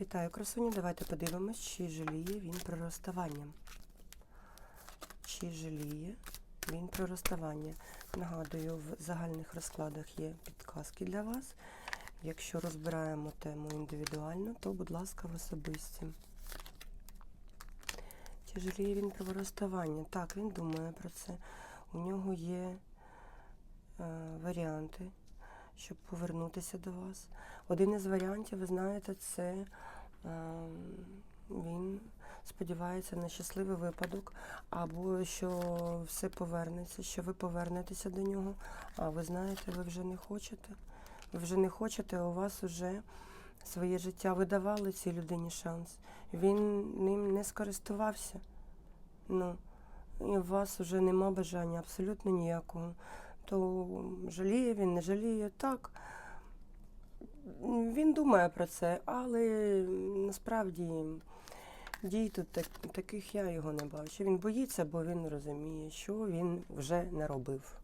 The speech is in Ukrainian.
Вітаю, красуні. Давайте подивимось, чи жаліє він про розставання. Чи жаліє він про розставання. Нагадую, в загальних розкладах є підказки для вас. Якщо розбираємо тему індивідуально, то, будь ласка, в особисті. Чи жаліє він про розставання? Так, він думає про це. У нього є е, варіанти, щоб повернутися до вас. Один із варіантів, ви знаєте, це е, він сподівається на щасливий випадок, або що все повернеться, що ви повернетеся до нього. А ви знаєте, ви вже не хочете. Ви вже не хочете, у вас вже своє життя ви давали цій людині шанс. Він ним не скористувався. Ну, і у вас вже нема бажання абсолютно ніякого. То жаліє він, не жаліє, так. Він думає про це, але насправді дій тут так, таких я його не бачу. Він боїться, бо він розуміє, що він вже не робив.